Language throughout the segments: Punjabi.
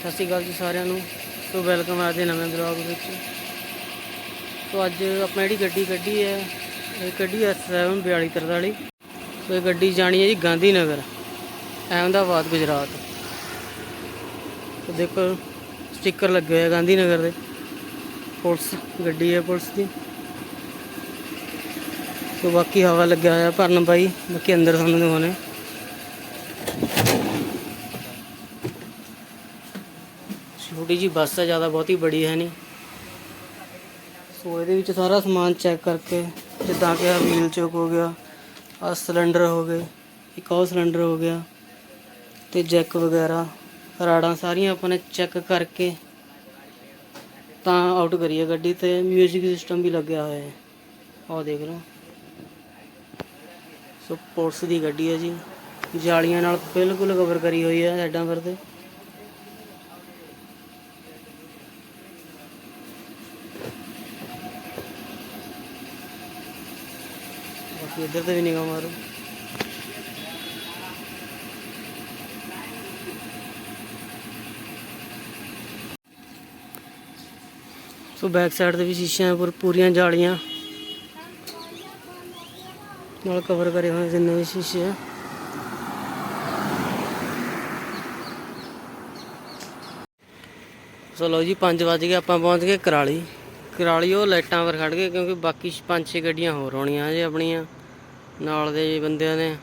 ਸਤਿ ਸ਼੍ਰੀ ਅਕਾਲ ਜੀ ਸਾਰਿਆਂ ਨੂੰ। ਸੋ ਵੈਲਕਮ ਆ ਦੇ ਨਵੇਂ ਬਲੌਗ ਵਿੱਚ। ਸੋ ਅੱਜ ਆਪਾਂ ਜਿਹੜੀ ਗੱਡੀ ਕੱਢੀ ਹੈ, ਇਹ ਕੱਢੀ ਹੈ 74243 ਸੋ ਇਹ ਗੱਡੀ ਜਾਣੀ ਹੈ ਜੀ ਗਾਂਧੀ ਨਗਰ ਅਹਿਮਦਾਬਾਦ, ਗੁਜਰਾਤ। ਸੋ ਦੇਖੋ ਸਟicker ਲੱਗੇ ਹੋਏ ਗਾਂਧੀ ਨਗਰ ਦੇ। ਪੁਲਿਸ, ਗੱਡੀ ਹੈ ਪੁਲਿਸ ਦੀ। ਸੋ ਬਾਕੀ ਹਵਾ ਲੱਗਿਆ ਹੋਇਆ ਭਰਨ ਬਾਈ ਬਾਕੀ ਅੰਦਰ ਤੁਹਾਨੂੰ ਦਿਖਾਉਣੇ। ਛੋਟੀ ਜੀ ਬੱਸ ਹੈ ਜ਼ਿਆਦਾ ਬਹੁਤੀ ਬੜੀ ਹੈ ਨਹੀਂ। ਸੋ ਇਹਦੇ ਵਿੱਚ ਸਾਰਾ ਸਮਾਨ ਚੈੱਕ ਕਰਕੇ, ਜਿੱਦਾਂ ਕਿ ਆ ਵੀਲ ਚੋਕ ਹੋ ਗਿਆ ਆ ਸਿਲੰਡਰ ਹੋ ਗਏ, ਇੱਕ ਉਹ ਸਿਲੰਡਰ ਹੋ ਗਿਆ, ਤੇ ਜੈਕ ਵਗੈਰਾ, ਰਾੜਾਂ ਸਾਰੀਆਂ ਆਪਾਂ ਨੇ ਚੈੱਕ ਕਰਕੇ ਤਾਂ ਆਊਟ ਕਰੀਏ ਗੱਡੀ ਤੇ। ਮਿਊਜ਼ਿਕ ਸਿਸਟਮ ਵੀ ਲੱਗਿਆ ਹੋਇਆ ਹੈ। ਆਹ ਦੇਖ ਲਓ। ਸੋ ਪੁਲਿਸ ਦੀ ਗੱਡੀ ਹੈ ਜੀ। ਜਾਲੀਆਂ ਨਾਲ ਬਿਲਕੁਲ ਕਵਰ ਕਰੀ ਹੋਈ ਹੈ ਸਾਈਡਾਂ ਪਰ ਤੇ। ਬਾਕੀ ਇੱਧਰ ਤੇ ਵੀ ਨਿਗਾਹ ਮਾਰੋ ਸੋ ਬੈਕ ਸਾਈਡ ਤੇ ਵੀ ਸ਼ੀਸ਼ਿਆਂ ਪਰ ਪੂਰੀਆਂ ਜਾਲੀਆਂ। ਨਾਲ ਕਵਰ ਕਰੇ ਹੋਏ ਜਿੰਨੇ ਵੀ ਸ਼ੀਸ਼ੇ। ਆ ਸੋ ਲਓ ਜੀ 5 ਵਜ ਗਏ, ਆਪਾਂ ਪਹੁੰਚ ਗਏ ਕਰਾਲੀ। ਕਰਾਲੀ ਉਹ ਲਾਈਟਾਂ ਪਰ ਖੜ ਗਏ ਕਿਉਂਕਿ ਬਾਕੀ 5-6 ਗੱਡੀਆਂ ਹੋਰ ਆਉਣੀਆਂ ਜੇ ਆਪਣੀਆਂ। ਨਾਲ ਦੇ ਬੰਦਿਆਂ ਨੇ।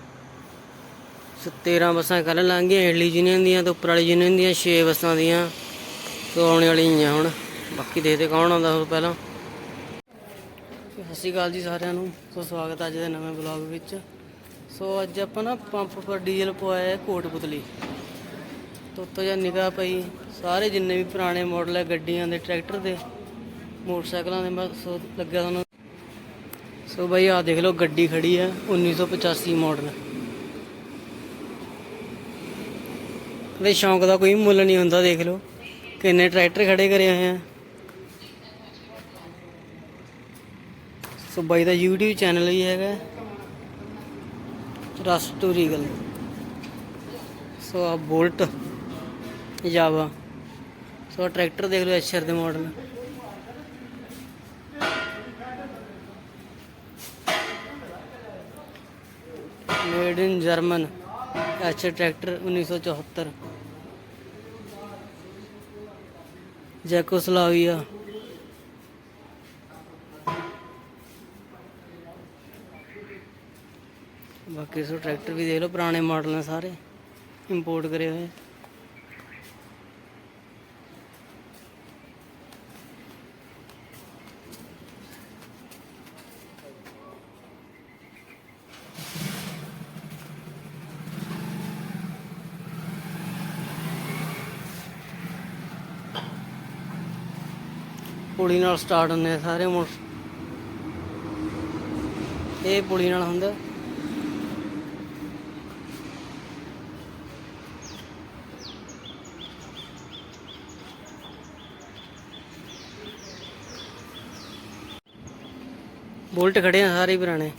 ਸੋ 13 ਬੱਸਾਂ ਕੱਲ ਲੰਘ ਗਈਆਂ ਇਡਲੀ ਯੂਨੀਅਨ ਦੀਆਂ ਤੇ ਉੱਪਰ ਵਾਲੀ ਯੂਨੀਅਨ ਦੀਆਂ 6 ਬੱਸਾਂ ਦੀਆਂ। ਸੋ ਆਉਣ ਵਾਲੀਆਂ ਹੁਣ। ਬਾਕੀ ਦੇਖਦੇ ਕੌਣ ਆਉਂਦਾ ਹੋਰ ਪਹਿਲਾਂ। ਸਤਿ ਸ਼੍ਰੀ ਅਕਾਲ ਜੀ ਸਾਰਿਆਂ ਨੂੰ। ਸੋ ਸਵਾਗਤ ਹੈ ਅੱਜ ਦੇ ਨਵੇਂ ਬਲੌਗ ਵਿੱਚ। ਸੋ ਅੱਜ ਆਪਾਂ ਨਾ ਪੰਪ ਪਰ ਡੀਜ਼ਲ ਪਵਾਇਆ ਹੈ ਕੋਟਪੁਤਲੀ ਤੋਂ ਜਾਂ ਨਿਗਾਹ ਪਈ, ਸਾਰੇ ਜਿੰਨੇ ਵੀ ਪੁਰਾਣੇ ਮਾਡਲ ਹੈ ਗੱਡੀਆਂ ਦੇ, ਟਰੈਕਟਰ ਦੇ, ਮੋਟਰਸਾਈਕਲਾਂ ਦੇ, ਬਸ ਸੋ ਲੱਗਿਆ ਤੁਹਾਨੂੰ ਸੋ ਬਈ ਆਹ ਦੇਖ ਲਓ, ਗੱਡੀ ਖੜੀ ਹੈ 1985 ਮਾਡਲ ਇਹਦੇ ਸ਼ੌਂਕ ਦਾ ਕੋਈ ਮੁੱਲ ਨਹੀਂ ਹੁੰਦਾ, ਦੇਖ ਲਓ, ਕਿੰਨੇ ਟਰੈਕਟਰ ਖੜੇ ਕਰੇ ਹੋਏ ਆ। ਸੋ ਬਾਈ ਦਾ YouTube ਚੈਨਲ ਹੀ ਹੈਗਾ ਰਸ ਟੂਰੀਗਲ ਸੋ ਆ ਬੋਲਟ ਜਾਵਾ ਸੋ ਆਹ ਟਰੈਕਟਰ ਦੇਖ ਲਓ ਐਚਆਰ ਦੇ model made in German. HR tractor 1974 Czechoslovakia ਬਾਕੀ ਸੋ ਟਰੈਕਟਰ ਵੀ ਦੇਖ ਲਓ, ਪੁਰਾਣੇ ਮਾਡਲ ਨੇ ਸਾਰੇ। ਇੰਪੋਰਟ ਕਰੇ ਹੋਏ। ਪੁਲੀ ਨਾਲ ਸਟਾਰਟ ਹੁੰਦੇ ਆ ਸਾਰੇ ਮੋਟਰ ਇਹ ਪੁਲੀ ਨਾਲ ਹੁੰਦਾ। ਬੁਲਟ ਖੜੇ ਆ ਸਾਰੇ ਪੁਰਾਣੇ।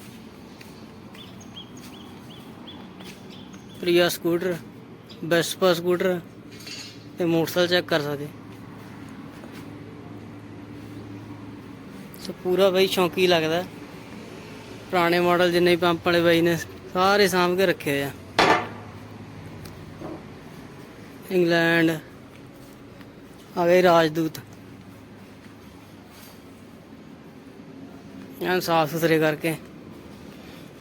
ਪ੍ਰੀਆ ਸਕੂਟਰ ਬੈਸਪਾ ਸਕੂਟਰ ਤੇ ਮੋਟਰਸਾਈਕਲ ਚੈੱਕ ਕਰ ਸਕਦੇ। ਪੂਰਾ ਬਈ ਸ਼ੌਂਕੀ ਲੱਗਦਾ। ਪੁਰਾਣੇ ਮਾਡਲ ਜਿੰਨੇ ਵੀ ਪੰਪ ਵਾਲੇ ਬਾਈ ਨੇ, ਸਾਰੇ ਸਾਂਭ ਕੇ ਰੱਖੇ ਹੋਏ ਆ। ਇੰਗਲੈਂਡ, ਆ ਗਏ ਰਾਜਦੂਤ। ਐਨ ਸਾਫ਼ ਸੁਥਰੇ ਕਰਕੇ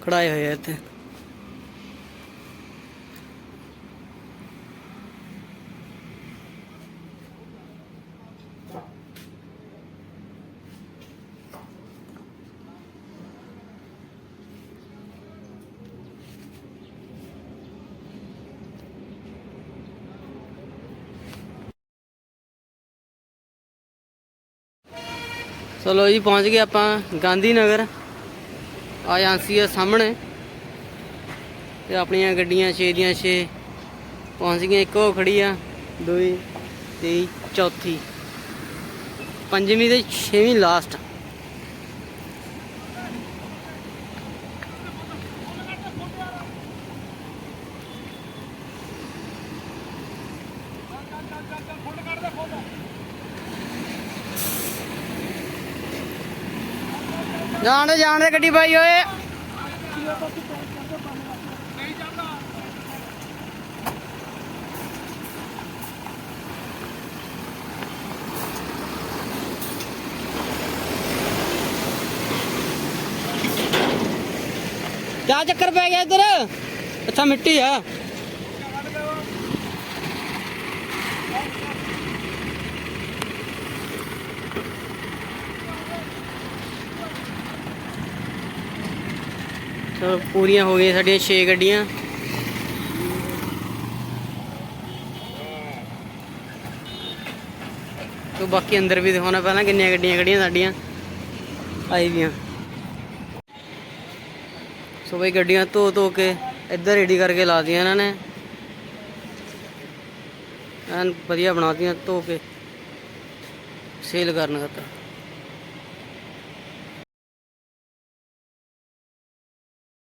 ਖੜਾਏ ਹੋਏ ਆ ਇੱਥੇ। ਚਲੋ ਜੀ, ਪਹੁੰਚ ਗਏ ਆਪਾਂ ਗਾਂਧੀ ਨਗਰ ਆ ਏਜੰਸੀ ਆ ਸਾਹਮਣੇ। ਤੇ ਆਪਣੀਆਂ ਗੱਡੀਆਂ 6 ਦੀਆਂ 6 ਪਹੁੰਚ ਗਈਆਂ ਇੱਕ ਉਹ ਖੜੀ ਆ। ਦੂਈ ਤੇ ਚੌਥੀ। ਪੰਜਵੀਂ ਤੇ ਛੇਵੀਂ ਲਾਸਟ ਜਾਣ ਦੇ ਗੱਡੀ ਬਾਈ ਓਏ। ਕਿਆ ਚੱਕਰ ਪੈ ਗਿਆ ਇੱਧਰ? ਅੱਛਾ ਮਿੱਟੀ ਆ। ਚਲੋ ਪੂਰੀਆਂ ਹੋ ਗਈਆਂ ਸਾਡੀਆਂ 6 ਗੱਡੀਆਂ। ਤੋ ਬਾਕੀ ਅੰਦਰ ਵੀ ਦਿਖਾਉਣਾ ਪਹਿਲਾਂ ਕਿੰਨੀਆਂ ਗੱਡੀਆਂ ਖੜੀਆਂ ਸਾਡੀਆਂ। ਆਈ ਦੀਆਂ ਸੋ ਬਈ ਗੱਡੀਆਂ ਧੋ ਧੋ ਕੇ ਇੱਧਰ ਰੈਡੀ ਕਰਕੇ ਲਾ ਦਿੱਤੀਆਂ ਇਹਨਾਂ ਨੇ। ਐਨ ਵਧੀਆ ਬਣਾਤੀਆਂ ਧੋ ਕੇ। ਸੇਲ ਕਰਨ ਖਾਤਰ।